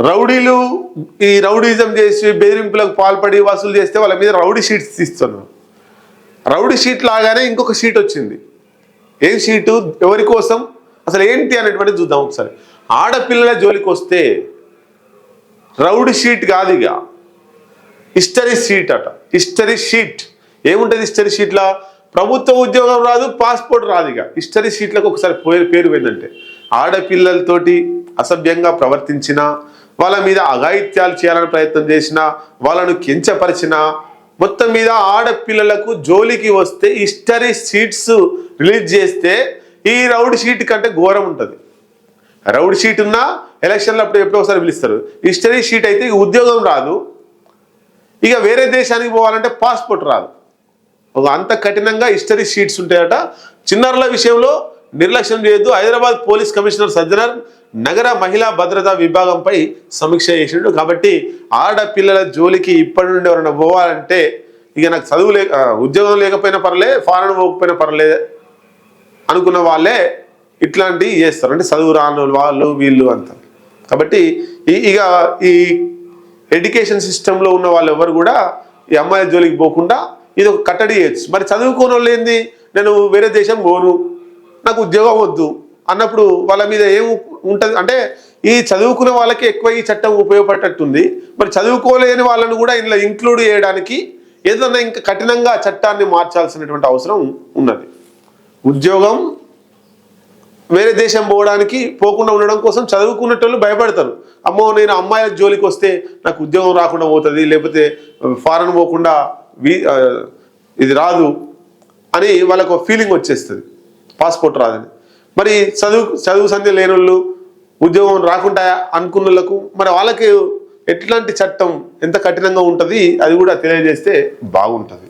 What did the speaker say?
రౌడీలు ఈ రౌడీజం చేసి బెదిరింపులకు పాల్పడి వసూలు చేస్తే వాళ్ళ మీద రౌడీ షీట్స్ తీస్తున్నారు. రౌడీ షీట్ లాగానే ఇంకొక షీట్ వచ్చింది. ఏం షీటు? ఎవరి కోసం? అసలు ఏంటి అనేటువంటిది చూద్దాం ఒకసారి. ఆడపిల్లల జోలికి వస్తే రౌడీ షీట్ కాదు ఇక. హిస్టరీ షీట్ అట. History sheet. ఏముంటుంది హిస్టరీ షీట్లా? ప్రభుత్వ ఉద్యోగం రాదు పాస్పోర్ట్ రాదు ఇక. హిస్టరీ షీట్లకు ఒకసారి పేరు పేరు పోయిందంటే ఆడపిల్లలతోటి అసభ్యంగా ప్రవర్తించిన వాళ్ళ మీద అఘాయిత్యాలు చేయాలని ప్రయత్నం చేసిన వాళ్ళను కించపరిచిన మొత్తం మీద ఆడపిల్లలకు జోలికి వస్తే హిస్టరీ షీట్స్ రిలీజ్ చేస్తే ఈ రౌడ్ షీట్ కంటే ఘోరం ఉంటుంది. రౌడ్ షీట్ ఉన్నా ఎలక్షన్లు అప్పుడు ఎప్పుడో ఒకసారి పిలుస్తారు. హిస్టరీ షీట్ అయితే ఉద్యోగం రాదు. ఇక వేరే దేశానికి పోవాలంటే పాస్పోర్ట్ రాదు. ఒక అంత కఠినంగా హిస్టరీ షీట్స్ ఉంటాయట. చిన్నారుల విషయంలో నిర్లక్ష్యం చేయొద్దు. హైదరాబాద్ పోలీస్ కమిషనర్ సజ్జనర్ నగర మహిళా భద్రతా విభాగంపై సమీక్ష చేసిండు. కాబట్టి ఆడపిల్లల జోలికి ఇప్పటి నుండి ఎవరైనా పోవాలంటే ఇక నాకు చదువు లేక ఉద్యోగం లేకపోయినా పర్లే ఫారెన్ పోకపోయినా పర్లే అనుకున్న వాళ్ళే ఇట్లాంటివి చేస్తారు. అంటే చదువు రాని వాళ్ళు వీళ్ళు అంత. కాబట్టి ఇక ఈ ఎడ్యుకేషన్ సిస్టంలో ఉన్న వాళ్ళు ఎవరు కూడా ఈ అమ్మాయిల జోలికి పోకుండా ఇది ఒక కట్టడి చేయొచ్చు. మరి చదువుకోని వాళ్ళు ఏంది? నేను వేరే దేశం పోను నాకు ఉద్యోగం వద్దు అన్నప్పుడు వాళ్ళ మీద ఏం ఉంటుంది. అంటే ఈ చదువుకున్న వాళ్ళకి ఎక్కువ ఈ చట్టం ఉపయోగపడేటట్టుంది. మరి చదువుకోలేని వాళ్ళను కూడా ఇందులో ఇంక్లూడ్ చేయడానికి ఏదైనా ఇంకా కఠినంగా చట్టాన్ని మార్చాల్సినటువంటి అవసరం ఉన్నది. ఉద్యోగం వేరే దేశం పోవడానికి పోకుండా ఉండడం కోసం చదువుకున్నటోళ్ళు భయపడతారు. అమ్మో నేను అమ్మాయిల జోలికి వస్తే నాకు ఉద్యోగం రాకుండా పోతుంది లేకపోతే ఫారెన్ పోకుండా వీ ఇది రాదు అని వాళ్ళకు ఫీలింగ్ వచ్చేస్తుంది. పాస్పోర్ట్ రాదని. మరి చదువు చదువు సంధ్య లేనోళ్ళు ఉద్యోగం రాకుండా అనుకున్నలకు మరి వాళ్ళకి ఎట్లాంటి చట్టం ఎంత కఠినంగా ఉంటుంది అది కూడా తెలియజేస్తే బాగుంటుంది.